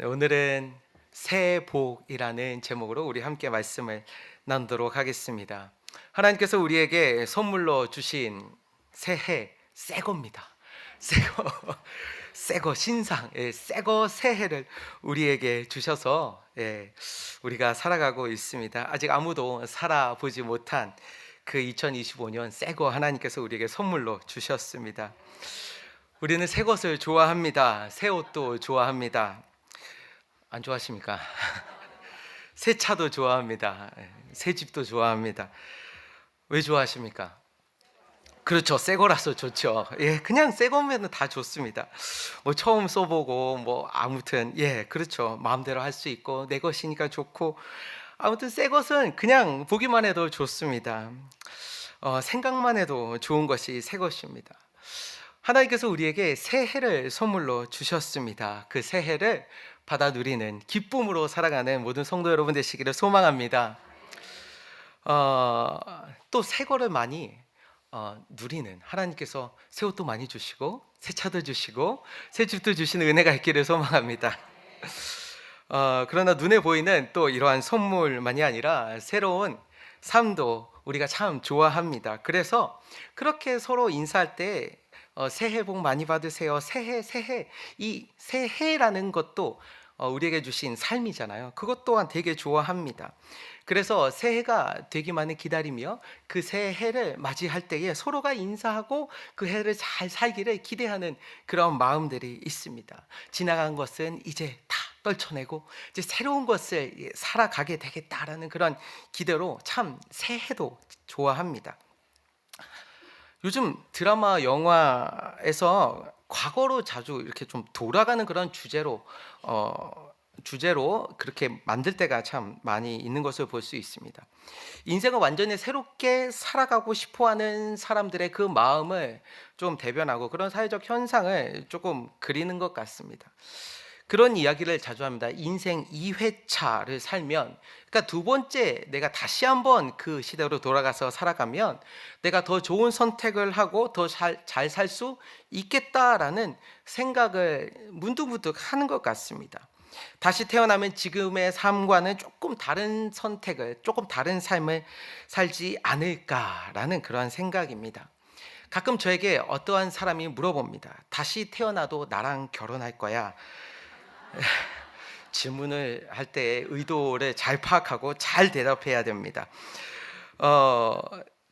네, 오늘은 새 복이라는 제목으로 우리 함께 말씀을 나누도록 하겠습니다. 하나님께서 우리에게 선물로 주신 새해 새거입니다. 새거, 새거 신상, 예, 새거 새해를 우리에게 주셔서 예, 우리가 살아가고 있습니다. 아직 아무도 살아보지 못한 그 2025년 새거 하나님께서 우리에게 선물로 주셨습니다. 우리는 새 것을 좋아합니다. 새 옷도 좋아합니다. 안 좋아하십니까? 새 차도 좋아합니다. 새 집도 좋아합니다. 왜 좋아하십니까? 그렇죠. 새 거라서 좋죠. 예, 그냥 새 거면 다 좋습니다. 뭐 처음 써보고 뭐 아무튼 예, 그렇죠. 마음대로 할 수 있고 내 것이니까 좋고 아무튼 새 것은 그냥 보기만 해도 좋습니다. 어, 생각만 해도 좋은 것이 새 것입니다. 하나님께서 우리에게 새해를 선물로 주셨습니다. 그 새해를 받아 누리는 기쁨으로 살아가는 모든 성도 여러분 되시기를 소망합니다. 어, 또 새 거를 많이 어, 누리는 하나님께서 새 옷도 많이 주시고 새 차도 주시고 새 집도 주시는 은혜가 있기를 소망합니다. 어, 그러나 눈에 보이는 또 이러한 선물만이 아니라 새로운 삶도 우리가 참 좋아합니다. 그래서 그렇게 서로 인사할 때 어, 새해 복 많이 받으세요. 새해 새해 이 새해라는 것도 어, 우리에게 주신 삶이잖아요. 그것 또한 되게 좋아합니다. 그래서 새해가 되기만을 기다리며 그 새해를 맞이할 때에 서로가 인사하고 그 해를 잘 살기를 기대하는 그런 마음들이 있습니다. 지나간 것은 이제 다 떨쳐내고 이제 새로운 것을 예, 살아가게 되겠다라는 그런 기대로 참 새해도 좋아합니다. 요즘 드라마 영화에서 과거로 자주 이렇게 좀 돌아가는 그런 주제로 어 주제로 그렇게 만들 때가 참 많이 있는 것을 볼 수 있습니다. 인생을 완전히 새롭게 살아가고 싶어하는 사람들의 그 마음을 좀 대변하고 그런 사회적 현상을 조금 그리는 것 같습니다. 그런 이야기를 자주 합니다. 인생 2회차를 살면, 그러니까 두 번째 내가 다시 한번 그 시대로 돌아가서 살아가면 내가 더 좋은 선택을 하고 더 잘 살 수 있겠다라는 생각을 문득문득 하는 것 같습니다. 다시 태어나면 지금의 삶과는 조금 다른 선택을, 조금 다른 삶을 살지 않을까라는 그런 생각입니다. 가끔 저에게 어떠한 사람이 물어봅니다. 다시 태어나도 나랑 결혼할 거야. 질문을 할 때 의도를 잘 파악하고 잘 대답해야 됩니다. 어,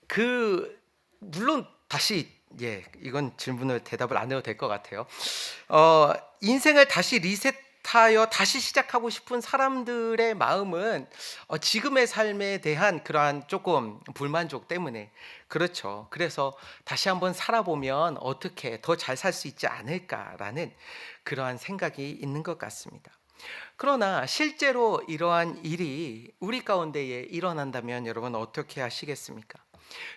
그 물론 다시 예, 이건 질문을 대답을 안 해도 될 것 같아요. 어, 인생을 다시 리셋하여 다시 시작하고 싶은 사람들의 마음은 어, 지금의 삶에 대한 그러한 조금 불만족 때문에 그렇죠. 그래서 다시 한번 살아보면 어떻게 더 잘 살 수 있지 않을까라는 그러한 생각이 있는 것 같습니다. 그러나 실제로 이러한 일이 우리 가운데에 일어난다면 여러분 어떻게 하시겠습니까?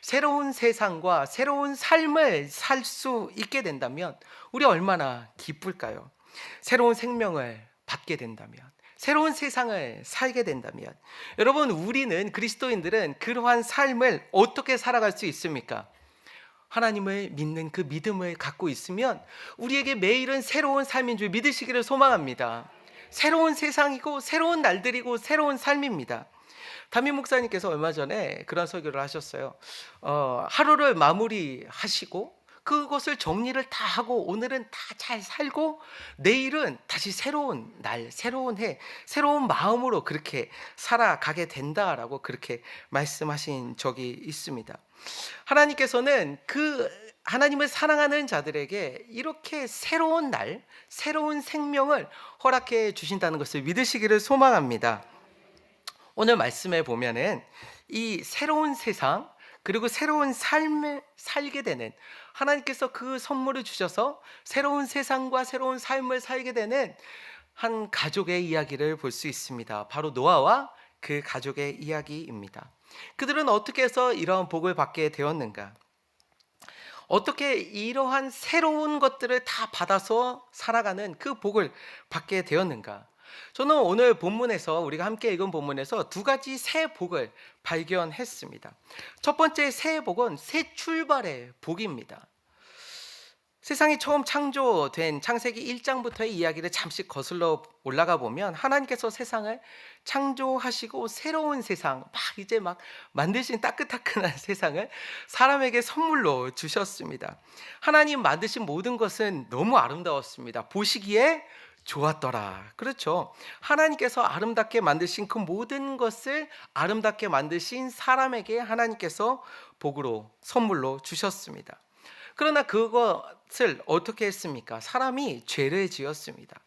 새로운 세상과 새로운 삶을 살 수 있게 된다면 우리 얼마나 기쁠까요? 새로운 생명을 받게 된다면 새로운 세상을 살게 된다면 여러분 우리는 그리스도인들은 그러한 삶을 어떻게 살아갈 수 있습니까? 하나님을 믿는 그 믿음을 갖고 있으면 우리에게 매일은 새로운 삶인 줄 믿으시기를 소망합니다. 새로운 세상이고 새로운 날들이고 새로운 삶입니다. 담임 목사님께서 얼마 전에 그런 설교를 하셨어요. 어, 하루를 마무리하시고 그것을 정리를 다 하고 오늘은 다 잘 살고 내일은 다시 새로운 날, 새로운 해, 새로운 마음으로 그렇게 살아가게 된다라고 그렇게 말씀하신 적이 있습니다. 하나님께서는 그 하나님을 사랑하는 자들에게 이렇게 새로운 날, 새로운 생명을 허락해 주신다는 것을 믿으시기를 소망합니다. 오늘 말씀에 보면은 이 새로운 세상 그리고 새로운 삶을 살게 되는 하나님께서 그 선물을 주셔서 새로운 세상과 새로운 삶을 살게 되는 한 가족의 이야기를 볼 수 있습니다. 바로 노아와 그 가족의 이야기입니다. 그들은 어떻게 해서 이러한 복을 받게 되었는가? 어떻게 이러한 새로운 것들을 다 받아서 살아가는 그 복을 받게 되었는가? 저는 오늘 본문에서 우리가 함께 읽은 본문에서 두 가지 새 복을 발견했습니다. 첫 번째 새 복은 새 출발의 복입니다. 세상이 처음 창조된 창세기 1장부터의 이야기를 잠시 거슬러 올라가 보면 하나님께서 세상을 창조하시고 새로운 세상 막 이제 막 만드신 따끈따끈한 세상을 사람에게 선물로 주셨습니다. 하나님 만드신 모든 것은 너무 아름다웠습니다. 보시기에 좋았더라. 그렇죠. 하나님께서 아름답게 만드신 그 모든 것을 아름답게 만드신 사람에게 하나님께서 복으로 선물로 주셨습니다. 그러나 그것을 어떻게 했습니까? 사람이 죄를 지었습니다.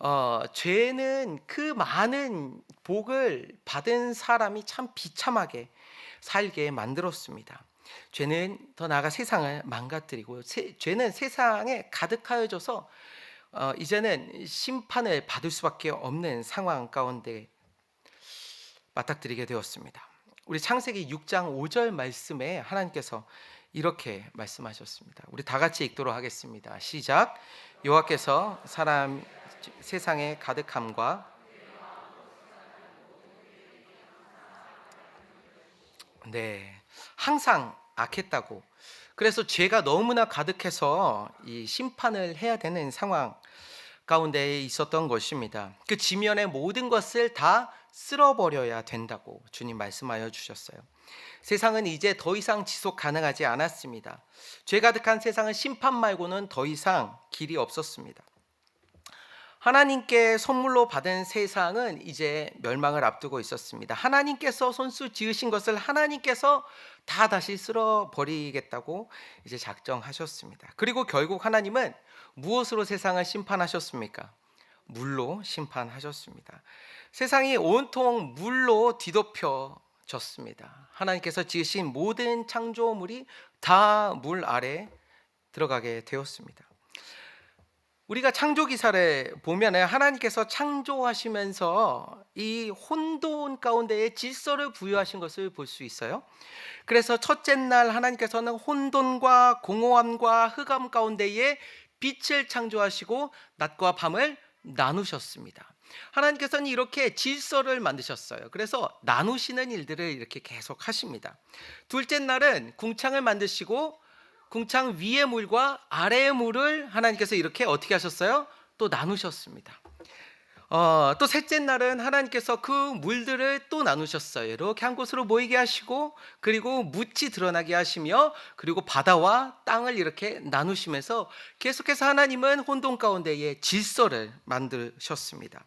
어, 죄는 그 많은 복을 받은 사람이 참 비참하게 살게 만들었습니다. 죄는 더 나아가 세상을 망가뜨리고 세, 죄는 세상에 가득하여져서 어, 이제는 심판을 받을 수밖에 없는 상황 가운데 맞닥뜨리게 되었습니다. 우리 창세기 6장 5절 말씀에 하나님께서 이렇게 말씀하셨습니다. 우리 다 같이 읽도록 하겠습니다. 시작. 여호와께서 사람 세상의 가득함과 네, 항상 악했다고. 그래서 죄가 너무나 가득해서 이 심판을 해야 되는 상황 가운데 있었던 것입니다. 그 지면의 모든 것을 다 쓸어버려야 된다고 주님 말씀하여 주셨어요. 세상은 이제 더 이상 지속 가능하지 않았습니다. 죄 가득한 세상은 심판 말고는 더 이상 길이 없었습니다. 하나님께 선물로 받은 세상은 이제 멸망을 앞두고 있었습니다. 하나님께서 손수 지으신 것을 하나님께서 다 다시 쓸어 버리겠다고 이제 작정하셨습니다. 그리고 결국 하나님은 무엇으로 세상을 심판하셨습니까? 물로 심판하셨습니다. 세상이 온통 물로 뒤덮여졌습니다. 하나님께서 지으신 모든 창조물이 다 물 아래 들어가게 되었습니다. 우리가 창조 기사를 보면 하나님께서 창조하시면서 이 혼돈 가운데에 질서를 부여하신 것을 볼 수 있어요. 그래서 첫째 날 하나님께서는 혼돈과 공허함과 흑암 가운데에 빛을 창조하시고 낮과 밤을 나누셨습니다. 하나님께서는 이렇게 질서를 만드셨어요. 그래서 나누시는 일들을 이렇게 계속 하십니다. 둘째 날은 궁창을 만드시고 궁창 위의 물과 아래의 물을 하나님께서 이렇게 어떻게 하셨어요? 또 나누셨습니다. 어, 또 셋째 날은 하나님께서 그 물들을 또 나누셨어요. 이렇게 한 곳으로 모이게 하시고 그리고 묻이 드러나게 하시며 그리고 바다와 땅을 이렇게 나누시면서 계속해서 하나님은 혼돈 가운데에 질서를 만드셨습니다.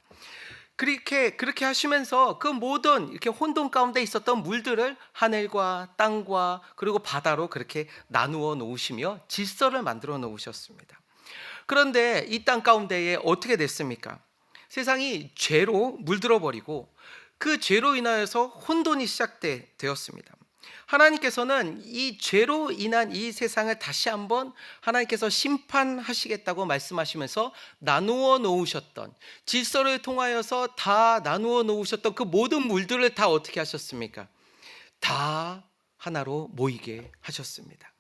그렇게 그렇게 하시면서 그 모든 이렇게 혼돈 가운데 있었던 물들을 하늘과 땅과 그리고 바다로 그렇게 나누어 놓으시며 질서를 만들어 놓으셨습니다. 그런데 이 땅 가운데에 어떻게 됐습니까? 세상이 죄로 물들어 버리고 그 죄로 인하여서 혼돈이 시작되었습니다. 하나님께서는 이 죄로 인한 이 세상을 다시 한번 하나님께서 심판하시겠다고 말씀하시면서 나누어 놓으셨던 질서를 통하여서 다 나누어 놓으셨던 그 모든 물들을 다 어떻게 하셨습니까? 다 하나로 모이게 하셨습니다.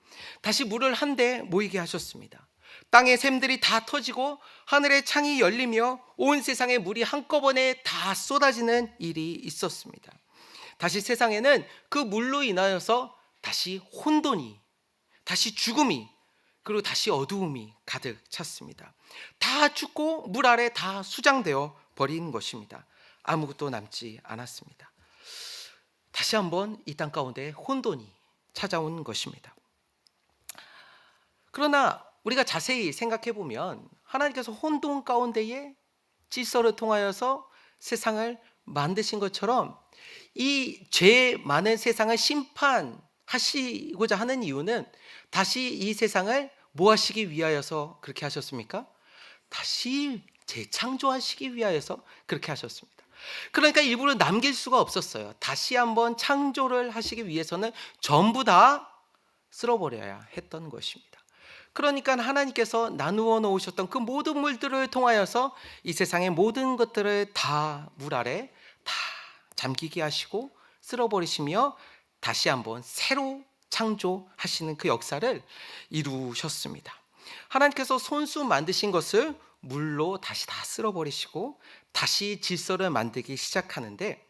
다시 물을 한데 모이게 하셨습니다. 땅의 샘들이 다 터지고 하늘의 창이 열리며 온 세상의 물이 한꺼번에 다 쏟아지는 일이 있었습니다. 다시 세상에는 그 물로 인하여서 다시 혼돈이, 다시 죽음이, 그리고 다시 어두움이 가득 찼습니다. 다 죽고 물 아래 다 수장되어 버린 것입니다. 아무것도 남지 않았습니다. 다시 한번 이 땅 가운데 혼돈이 찾아온 것입니다. 그러나 우리가 자세히 생각해 보면 하나님께서 혼돈 가운데에 질서를 통하여서 세상을 만드신 것처럼 이 죄 많은 세상을 심판하시고자 하는 이유는 다시 이 세상을 뭐 하시기 위하여서 그렇게 하셨습니까? 다시 재창조하시기 위하여서 그렇게 하셨습니다. 그러니까 일부러 남길 수가 없었어요. 다시 한번 창조를 하시기 위해서는 전부 다 쓸어버려야 했던 것입니다. 그러니까 하나님께서 나누어 놓으셨던 그 모든 물들을 통하여서 이 세상의 모든 것들을 다 물 아래 다 잠기게 하시고 쓸어버리시며 다시 한번 새로 창조하시는 그 역사를 이루셨습니다. 하나님께서 손수 만드신 것을 물로 다시 다 쓸어버리시고 다시 질서를 만들기 시작하는데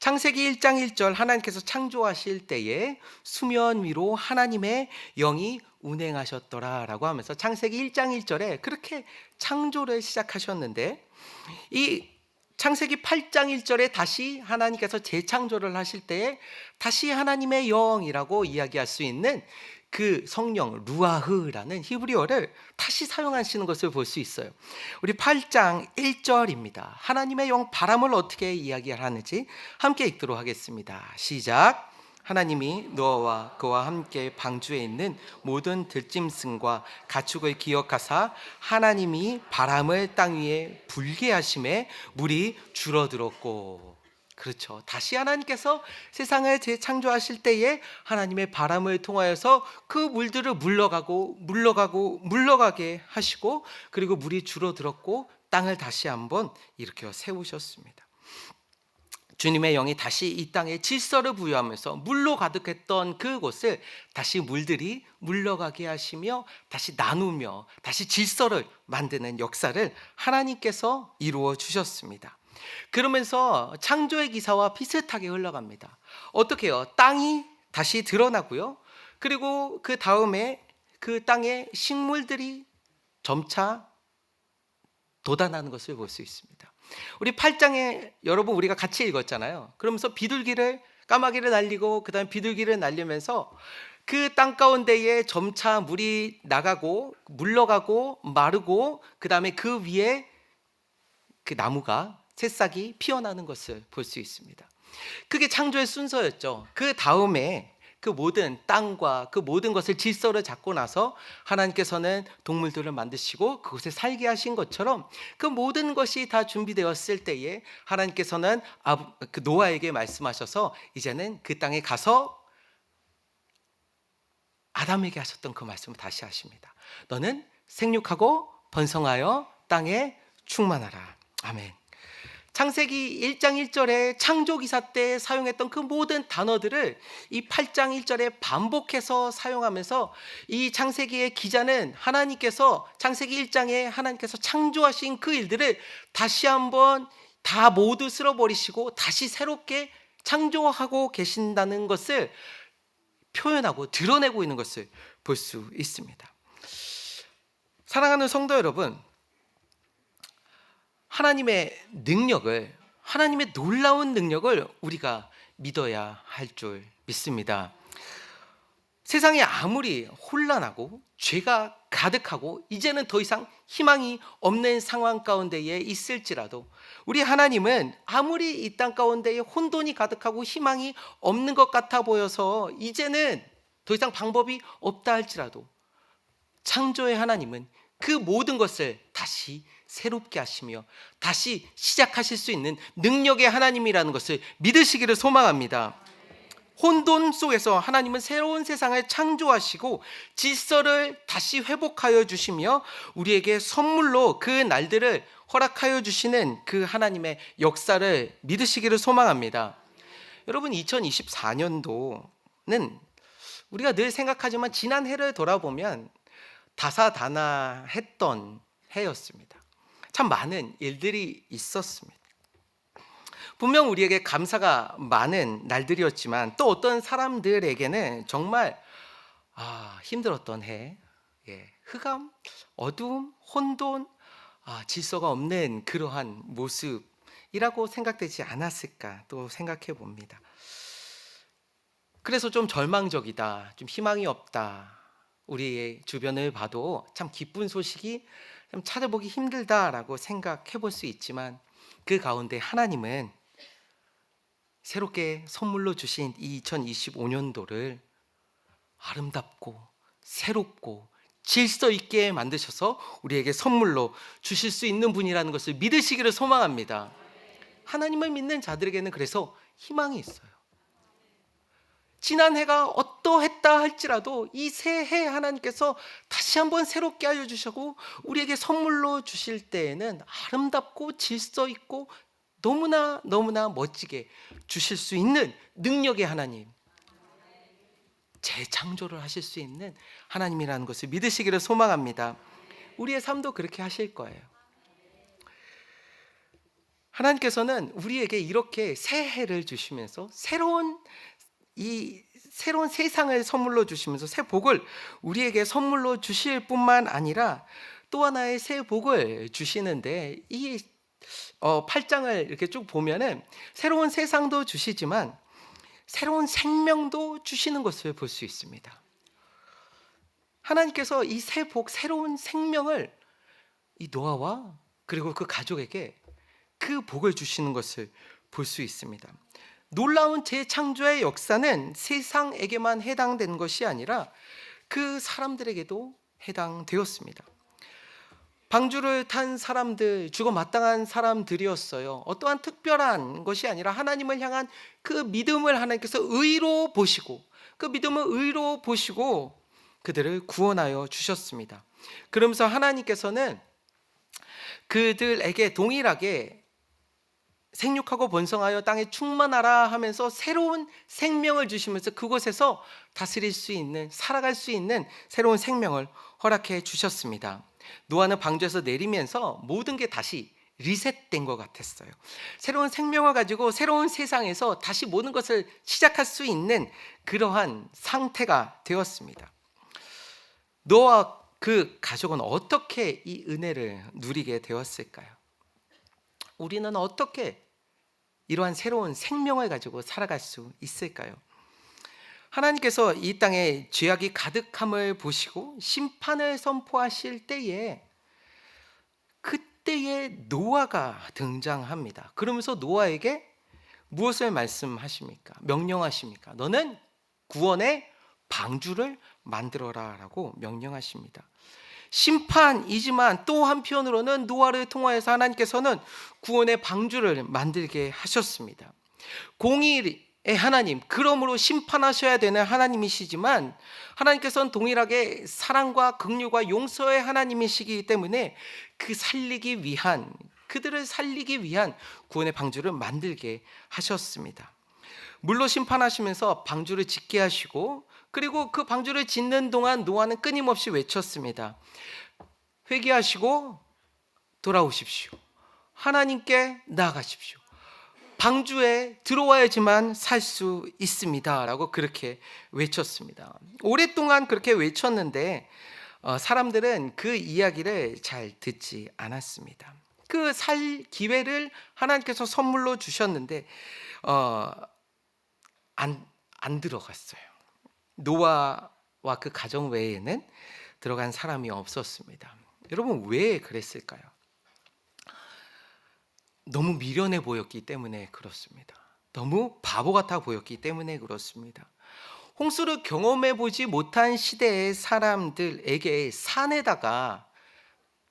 창세기 1장 1절 하나님께서 창조하실 때에 수면 위로 하나님의 영이 운행하셨더라라고 하면서 창세기 1장 1절에 그렇게 창조를 시작하셨는데 이 창세기 8장 1절에 다시 하나님께서 재창조를 하실 때에 다시 하나님의 영이라고 이야기할 수 있는 그 성령 루아흐라는 히브리어를 다시 사용하시는 것을 볼 수 있어요. 우리 8장 1절입니다. 하나님의 영 바람을 어떻게 이야기하는지 함께 읽도록 하겠습니다. 시작. 하나님이 노아와 그와 함께 방주에 있는 모든 들짐승과 가축을 기억하사 하나님이 바람을 땅 위에 불게 하심에 물이 줄어들었고 그렇죠. 다시 하나님께서 세상을 재창조하실 때에 하나님의 바람을 통하여서 그 물들을 물러가고 물러가고 물러가게 하시고 그리고 물이 줄어들었고 땅을 다시 한번 일으켜 세우셨습니다. 주님의 영이 다시 이 땅에 질서를 부여하면서 물로 가득했던 그곳을 다시 물들이 물러가게 하시며 다시 나누며 다시 질서를 만드는 역사를 하나님께서 이루어 주셨습니다. 그러면서 창조의 기사와 비슷하게 흘러갑니다. 어떻게 요? 땅이 다시 드러나고요. 그리고 그 다음에 그 땅에 식물들이 점차 돋아나는 것을 볼 수 있습니다. 우리 8장에 여러분 우리가 같이 읽었잖아요. 그러면서 비둘기를 까마귀를 날리고 그다음에 비둘기를 날리면서 그 땅 가운데에 점차 물이 나가고 물러가고 마르고 그다음에 그 위에 그 나무가 새싹이 피어나는 것을 볼 수 있습니다. 그게 창조의 순서였죠. 그 다음에 그 모든 땅과 그 모든 것을 질서를 잡고 나서 하나님께서는 동물들을 만드시고 그곳에 살게 하신 것처럼 그 모든 것이 다 준비되었을 때에 하나님께서는 아브- 그 노아에게 말씀하셔서 이제는 그 땅에 가서 아담에게 하셨던 그 말씀을 다시 하십니다. 너는 생육하고 번성하여 땅에 충만하라. 아멘. 창세기 1장 1절에 창조 기사 때 사용했던 그 모든 단어들을 이 8장 1절에 반복해서 사용하면서 이 창세기의 기자는 하나님께서 창세기 1장에 하나님께서 창조하신 그 일들을 다시 한번 다 모두 쓸어버리시고 다시 새롭게 창조하고 계신다는 것을 표현하고 드러내고 있는 것을 볼 수 있습니다. 사랑하는 성도 여러분, 하나님의 능력을 하나님의 놀라운 능력을 우리가 믿어야 할 줄 믿습니다. 세상이 아무리 혼란하고 죄가 가득하고 이제는 더 이상 희망이 없는 상황 가운데에 있을지라도 우리 하나님은 아무리 이 땅 가운데에 혼돈이 가득하고 희망이 없는 것 같아 보여서 이제는 더 이상 방법이 없다 할지라도 창조의 하나님은 그 모든 것을 다시 새롭게 하시며 다시 시작하실 수 있는 능력의 하나님이라는 것을 믿으시기를 소망합니다. 혼돈 속에서 하나님은 새로운 세상을 창조하시고 질서를 다시 회복하여 주시며 우리에게 선물로 그 날들을 허락하여 주시는 그 하나님의 역사를 믿으시기를 소망합니다. 여러분 2024년도는 우리가 늘 생각하지만 지난 해를 돌아보면 다사다난했던 해였습니다. 참 많은 일들이 있었습니다. 분명 우리에게 감사가 많은 날들이었지만 또 어떤 사람들에게는 정말 아, 힘들었던 해, 예, 흑암, 어두움, 혼돈, 아, 질서가 없는 그러한 모습이라고 생각되지 않았을까 또 생각해 봅니다. 그래서 좀 절망적이다, 좀 희망이 없다. 우리의 주변을 봐도 참 기쁜 소식이 좀 찾아보기 힘들다라고 생각해 볼 수 있지만 그 가운데 하나님은 새롭게 선물로 주신 이 2025년도를 아름답고 새롭고 질서 있게 만드셔서 우리에게 선물로 주실 수 있는 분이라는 것을 믿으시기를 소망합니다. 하나님을 믿는 자들에게는 그래서 희망이 있어요. 지난 해가 어떠했다 할지라도 이 새해 하나님께서 다시 한번 새롭게 하여 주시고 우리에게 선물로 주실 때에는 아름답고 질서 있고 너무나 너무나 멋지게 주실 수 있는 능력의 하나님 재창조를 하실 수 있는 하나님이라는 것을 믿으시기를 소망합니다. 우리의 삶도 그렇게 하실 거예요. 하나님께서는 우리에게 이렇게 새해를 주시면서 새로운 이 새로운 세상을 선물로 주시면서 새 복을 우리에게 선물로 주실 뿐만 아니라 또 하나의 새 복을 주시는데 이 어, 8장을 이렇게 쭉 보면은 새로운 세상도 주시지만 새로운 생명도 주시는 것을 볼 수 있습니다. 하나님께서 이 새 복, 새로운 생명을 이 노아와 그리고 그 가족에게 그 복을 주시는 것을 볼 수 있습니다. 놀라운 재창조의 역사는 세상에게만 해당된 것이 아니라 그 사람들에게도 해당되었습니다. 방주를 탄 사람들, 죽어 마땅한 사람들이었어요. 어떠한 특별한 것이 아니라 하나님을 향한 그 믿음을 하나님께서 의로 보시고 그 믿음을 의로 보시고 그들을 구원하여 주셨습니다. 그러면서 하나님께서는 그들에게 동일하게 생육하고 번성하여 땅에 충만하라 하면서 새로운 생명을 주시면서 그곳에서 다스릴 수 있는 살아갈 수 있는 새로운 생명을 허락해 주셨습니다. 노아는 방주에서 내리면서 모든 게 다시 리셋된 것 같았어요. 새로운 생명을 가지고 새로운 세상에서 다시 모든 것을 시작할 수 있는 그러한 상태가 되었습니다. 노아 그 가족은 어떻게 이 은혜를 누리게 되었을까요? 우리는 어떻게 이러한 새로운 생명을 가지고 살아갈 수 있을까요? 하나님께서 이 땅에 죄악이 가득함을 보시고 심판을 선포하실 때에 그때에 노아가 등장합니다. 그러면서 노아에게 무엇을 말씀하십니까? 명령하십니까? 너는 구원의 방주를 만들어라라고 명령하십니다. 심판이지만 또 한편으로는 노아를 통하여서 하나님께서는 구원의 방주를 만들게 하셨습니다. 공의의 하나님, 그러므로 심판하셔야 되는 하나님이시지만 하나님께서는 동일하게 사랑과 긍휼과 용서의 하나님이시기 때문에 그 살리기 위한 그들을 살리기 위한 구원의 방주를 만들게 하셨습니다. 물로 심판하시면서 방주를 짓게 하시고 그리고 그 방주를 짓는 동안 노아는 끊임없이 외쳤습니다. 회개하시고 돌아오십시오. 하나님께 나아가십시오. 방주에 들어와야지만 살 수 있습니다 라고 그렇게 외쳤습니다. 오랫동안 그렇게 외쳤는데 어, 사람들은 그 이야기를 잘 듣지 않았습니다. 그 살 기회를 하나님께서 선물로 주셨는데 어, 안, 안 들어갔어요. 노아와 그 가정 외에는 들어간 사람이 없었습니다. 여러분 왜 그랬을까요? 너무 미련해 보였기 때문에 그렇습니다. 너무 바보 같아 보였기 때문에 그렇습니다. 홍수를 경험해 보지 못한 시대의 사람들에게 산에다가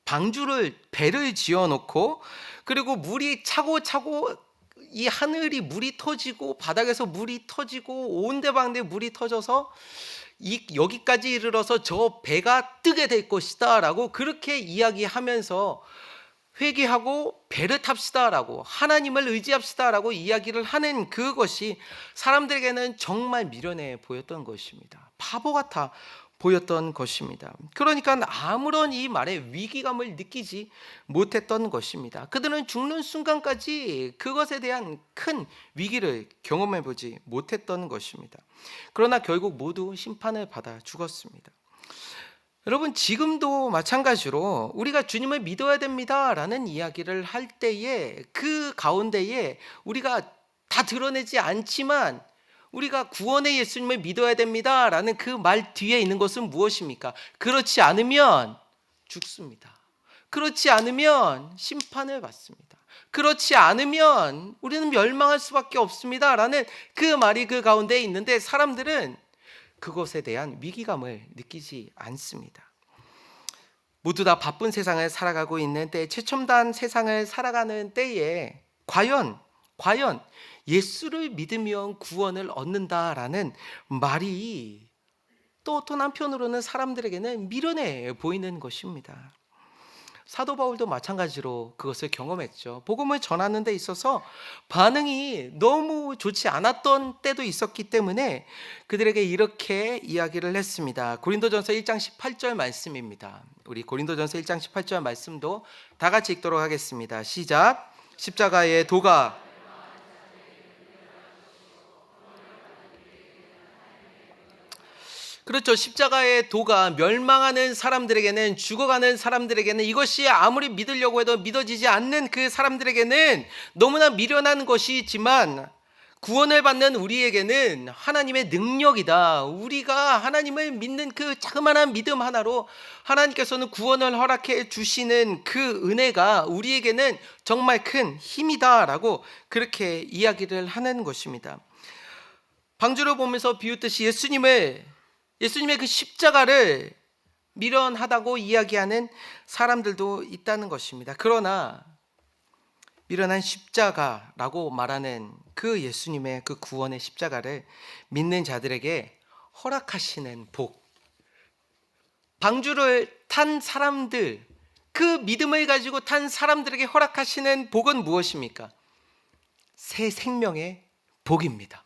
방주를 배를 지어 놓고 그리고 물이 차고 차고 이 하늘이 물이 터지고 바닥에서 물이 터지고 온데방데 물이 터져서 이 여기까지 이르러서 저 배가 뜨게 될 것이다라고 그렇게 이야기하면서 회개하고 배를 탑시다라고 하나님을 의지합시다라고 이야기를 하는 그것이 사람들에게는 정말 미련해 보였던 것입니다. 바보 같아 보였던 것입니다. 그러니까 아무런 이 말에 위기감을 느끼지 못했던 것입니다. 그들은 죽는 순간까지 그것에 대한 큰 위기를 경험해 보지 못했던 것입니다. 그러나 결국 모두 심판을 받아 죽었습니다. 여러분 지금도 마찬가지로 우리가 주님을 믿어야 됩니다라는 이야기를 할 때에 그 가운데에 우리가 다 드러내지 않지만 우리가 구원의 예수님을 믿어야 됩니다 라는 그 말 뒤에 있는 것은 무엇입니까? 그렇지 않으면 죽습니다. 그렇지 않으면 심판을 받습니다. 그렇지 않으면 우리는 멸망할 수밖에 없습니다 라는 그 말이 그 가운데 있는데 사람들은 그것에 대한 위기감을 느끼지 않습니다. 모두 다 바쁜 세상을 살아가고 있는 때, 최첨단 세상을 살아가는 때에 과연 과연 예수를 믿으면 구원을 얻는다라는 말이 또 어떤 한편으로는 사람들에게는 미련해 보이는 것입니다. 사도 바울도 마찬가지로 그것을 경험했죠. 복음을 전하는 데 있어서 반응이 너무 좋지 않았던 때도 있었기 때문에 그들에게 이렇게 이야기를 했습니다. 고린도전서 1장 18절 말씀입니다. 우리 고린도전서 1장 18절 말씀도 다 같이 읽도록 하겠습니다. 시작. 십자가의 도가 그렇죠. 십자가의 도가 멸망하는 사람들에게는 죽어가는 사람들에게는 이것이 아무리 믿으려고 해도 믿어지지 않는 그 사람들에게는 너무나 미련한 것이지만 구원을 받는 우리에게는 하나님의 능력이다. 우리가 하나님을 믿는 그 자그마한 믿음 하나로 하나님께서는 구원을 허락해 주시는 그 은혜가 우리에게는 정말 큰 힘이다라고 그렇게 이야기를 하는 것입니다. 방주를 보면서 비웃듯이 예수님을 예수님의 그 십자가를 미련하다고 이야기하는 사람들도 있다는 것입니다. 그러나 미련한 십자가라고 말하는 그 예수님의 그 구원의 십자가를 믿는 자들에게 허락하시는 복. 방주를 탄 사람들, 그 믿음을 가지고 탄 사람들에게 허락하시는 복은 무엇입니까? 새 생명의 복입니다.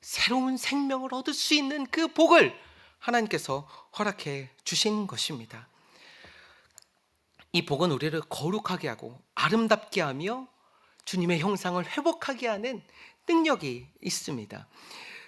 새로운 생명을 얻을 수 있는 그 복을 하나님께서 허락해 주신 것입니다. 이 복은 우리를 거룩하게 하고 아름답게 하며 주님의 형상을 회복하게 하는 능력이 있습니다.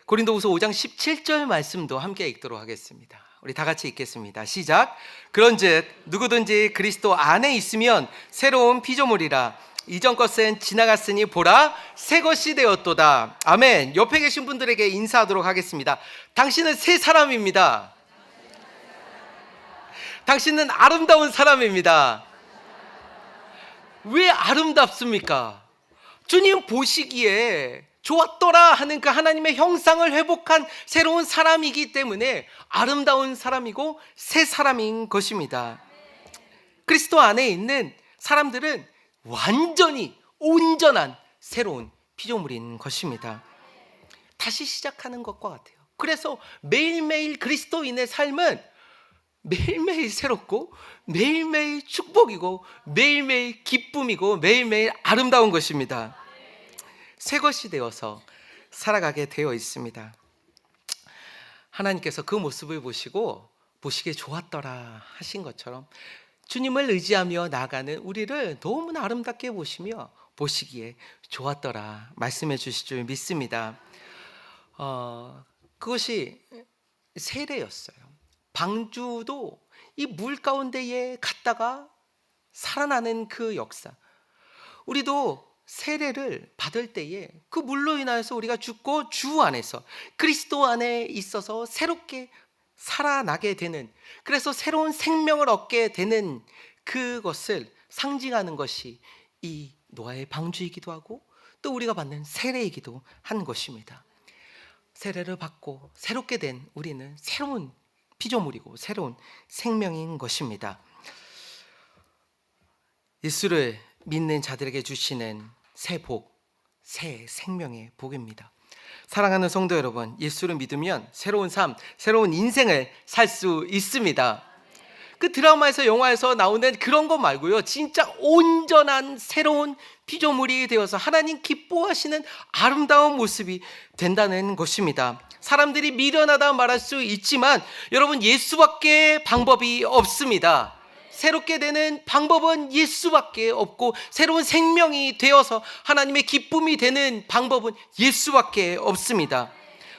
고린도후서 5장 17절 말씀도 함께 읽도록 하겠습니다. 우리 다 같이 읽겠습니다. 시작. 그런즉 누구든지 그리스도 안에 있으면 새로운 피조물이라 이전 것은 지나갔으니 보라 새 것이 되었도다. 아멘. 옆에 계신 분들에게 인사하도록 하겠습니다. 당신은 새 사람입니다. 당신은 아름다운 사람입니다. 왜 아름답습니까? 주님 보시기에 좋았더라 하는 그 하나님의 형상을 회복한 새로운 사람이기 때문에 아름다운 사람이고 새 사람인 것입니다. 그리스도 안에 있는 사람들은 완전히 온전한 새로운 피조물인 것입니다. 다시 시작하는 것과 같아요. 그래서 매일매일 그리스도인의 삶은 매일매일 새롭고 매일매일 축복이고 매일매일 기쁨이고 매일매일 아름다운 것입니다. 새 것이 되어서 살아가게 되어 있습니다. 하나님께서 그 모습을 보시고 보시기에 좋았더라 하신 것처럼 주님을 의지하며 나가는 우리를 너무나 아름답게 보시며 보시기에 좋았더라 말씀해 주실 줄 믿습니다. 어, 그것이 세례였어요. 방주도 이 물 가운데에 갔다가 살아나는 그 역사. 우리도 세례를 받을 때에 그 물로 인하여서 우리가 죽고 주 안에서 그리스도 안에 있어서 새롭게 살아나게 되는 그래서 새로운 생명을 얻게 되는 그것을 상징하는 것이 이 노아의 방주이기도 하고 또 우리가 받는 세례이기도 한 것입니다. 세례를 받고 새롭게 된 우리는 새로운 피조물이고 새로운 생명인 것입니다. 예수를 믿는 자들에게 주시는 새 복, 새 생명의 복입니다. 사랑하는 성도 여러분, 예수를 믿으면 새로운 삶, 새로운 인생을 살 수 있습니다. 그 드라마에서 영화에서 나오는 그런 거 말고요. 진짜 온전한 새로운 피조물이 되어서 하나님 기뻐하시는 아름다운 모습이 된다는 것입니다. 사람들이 미련하다 말할 수 있지만 여러분 예수밖에 방법이 없습니다. 새롭게 되는 방법은 예수밖에 없고 새로운 생명이 되어서 하나님의 기쁨이 되는 방법은 예수밖에 없습니다.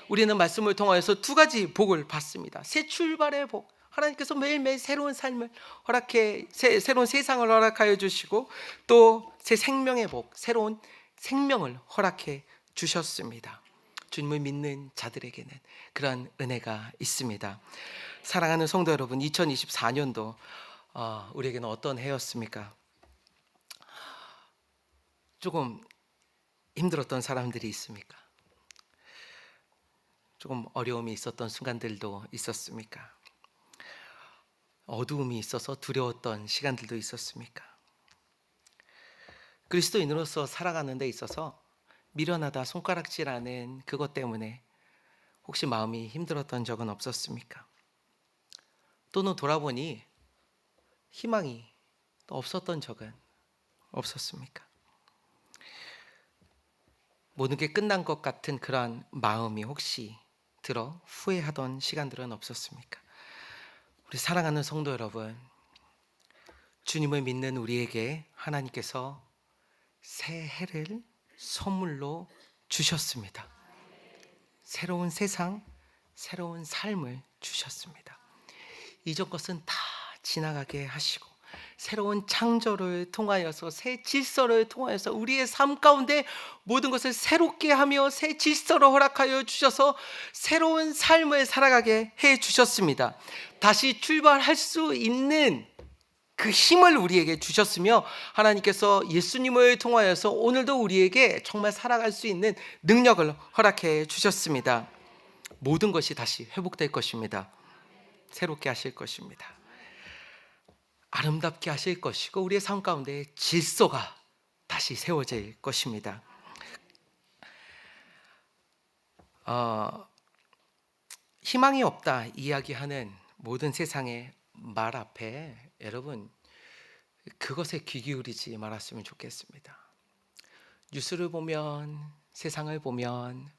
우리는 말씀을 통하여서 두 가지 복을 받습니다. 새 출발의 복. 하나님께서 매일매일 새로운 삶을 허락해 새, 새로운 세상을 허락하여 주시고 또 새 생명의 복, 새로운 생명을 허락해 주셨습니다. 주님을 믿는 자들에게는 그런 은혜가 있습니다. 사랑하는 성도 여러분, 2024년도 어, 우리에게는 어떤 해였습니까? 조금 힘들었던 사람들이 있습니까? 조금 어려움이 있었던 순간들도 있었습니까? 어두움이 있어서 두려웠던 시간들도 있었습니까? 그리스도인으로서 살아가는 데 있어서 미련하다 손가락질하는 그것 때문에 혹시 마음이 힘들었던 적은 없었습니까? 또는 돌아보니 희망이 또 없었던 적은 없었습니까? 모든 게 끝난 것 같은 그러한 마음이 혹시 들어 후회하던 시간들은 없었습니까? 우리 사랑하는 성도 여러분, 주님을 믿는 우리에게 하나님께서 새 해를 선물로 주셨습니다. 새로운 세상, 새로운 삶을 주셨습니다. 이전 것은 다 지나가게 하시고 새로운 창조를 통하여서 새 질서를 통하여서 우리의 삶 가운데 모든 것을 새롭게 하며 새 질서를 허락하여 주셔서 새로운 삶을 살아가게 해 주셨습니다. 다시 출발할 수 있는 그 힘을 우리에게 주셨으며 하나님께서 예수님을 통하여서 오늘도 우리에게 정말 살아갈 수 있는 능력을 허락해 주셨습니다. 모든 것이 다시 회복될 것입니다. 새롭게 하실 것입니다. 아름답게 하실 것이고 우리의 삶 가운데 질서가 다시 세워질 것입니다. 어, 희망이 없다 이야기하는 모든 세상의 말 앞에 여러분 그것에 귀 기울이지 말았으면 좋겠습니다. 뉴스를 보면 세상을 보면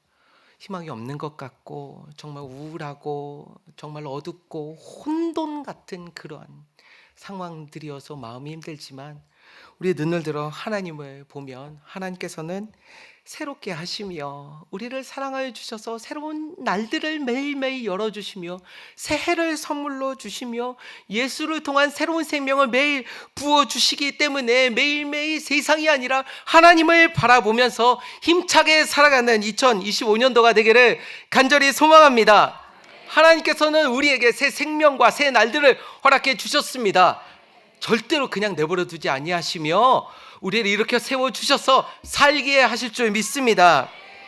희망이 없는 것 같고 정말 우울하고 정말 어둡고 혼돈 같은 그런 상황들이어서 마음이 힘들지만 우리의 눈을 들어 하나님을 보면 하나님께서는 새롭게 하시며 우리를 사랑하여 주셔서 새로운 날들을 매일매일 열어주시며 새해를 선물로 주시며 예수를 통한 새로운 생명을 매일 부어주시기 때문에 매일매일 세상이 아니라 하나님을 바라보면서 힘차게 살아가는 2025년도가 되기를 간절히 소망합니다. 하나님께서는 우리에게 새 생명과 새 날들을 허락해 주셨습니다. 절대로 그냥 내버려 두지 아니하시며 우리를 이렇게 세워 주셔서 살게 하실 줄 믿습니다.